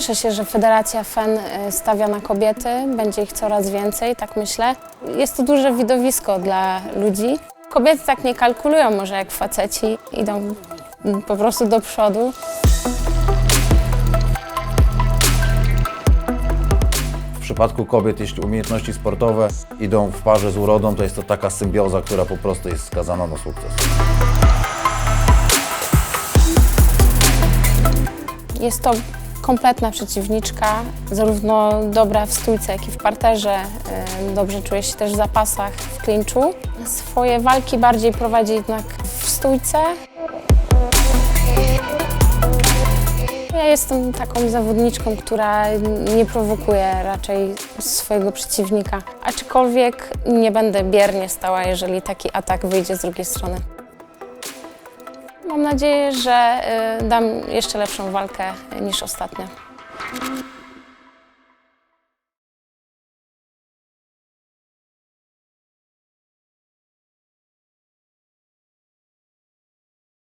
Cieszę się, że Federacja FEN y, stawia na kobiety, będzie ich coraz więcej, tak myślę. Jest to duże widowisko dla ludzi. Kobiety tak nie kalkulują może jak faceci, idą mm, po prostu do przodu. W przypadku kobiet, jeśli umiejętności sportowe idą w parze z urodą, to jest to taka symbioza, która po prostu jest skazana na sukces. Jest to kompletna przeciwniczka, zarówno dobra w stójce, jak i w parterze. Dobrze czuje się też w zapasach, w klinczu. Swoje walki bardziej prowadzi jednak w stójce. Ja jestem taką zawodniczką, która nie prowokuje raczej swojego przeciwnika. Aczkolwiek nie będę biernie stała, jeżeli taki atak wyjdzie z drugiej strony. Mam nadzieję, że y, dam jeszcze lepszą walkę niż ostatnio.